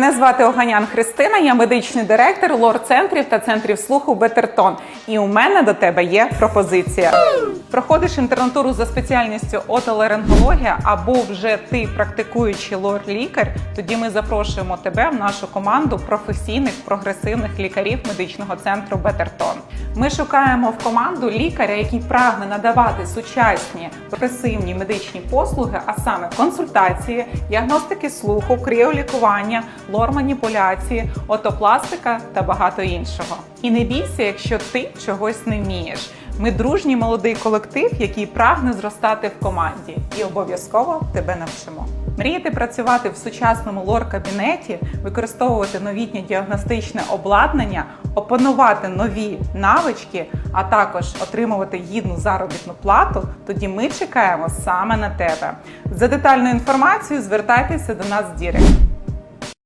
Мене звати Оганян Христина, я медичний директор лор-центрів та центрів слуху Бетертон. І у мене до тебе є пропозиція. Проходиш інтернатуру за спеціальністю отоларингологія або вже ти практикуючий лор-лікар. Тоді ми запрошуємо тебе в нашу команду професійних прогресивних лікарів медичного центру Бетертон. Ми шукаємо в команду лікаря, який прагне надавати сучасні прогресивні медичні послуги, а саме консультації, діагностики слуху, кріолікування, лор-маніпуляції, отопластика та багато іншого. І не бійся, якщо ти чогось не вмієш. Ми дружній молодий колектив, який прагне зростати в команді, і обов'язково тебе навчимо. Мрієте працювати в сучасному лор-кабінеті, використовувати новітнє діагностичне обладнання, опанувати нові навички, а також отримувати гідну заробітну плату, тоді ми чекаємо саме на тебе. За детальною інформацією звертайтеся до нас в.